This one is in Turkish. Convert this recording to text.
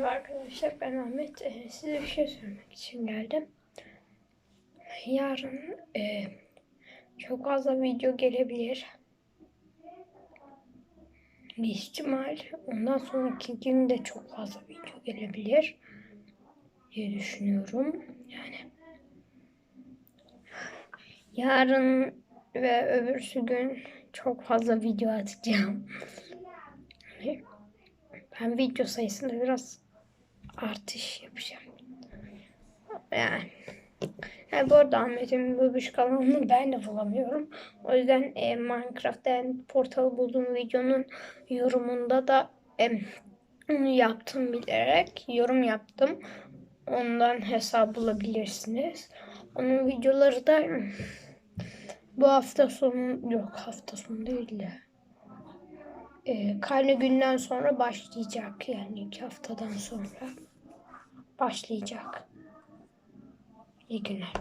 Merhaba arkadaşlar ben Ahmet. Ee, size bir şey söylemek için geldim. Yarın e, çok fazla video gelebilir. Bir ihtimal ondan sonraki gün de çok fazla video gelebilir diye düşünüyorum. Yani yarın ve öbürsü gün çok fazla video atacağım. Ben video sayısında biraz artış yapacağım. Yani. yani bu arada Ahmet'in Böbüş kanalını ben de bulamıyorum. O yüzden e, Minecraft'ten portalı bulduğum videonun yorumunda da e, yaptım bilerek yorum yaptım. Ondan hesap bulabilirsiniz. Onun videoları da bu hafta sonu yok hafta sonu değil de e, karne günden sonra başlayacak. Yani iki haftadan sonra başlayacak. İyi günler.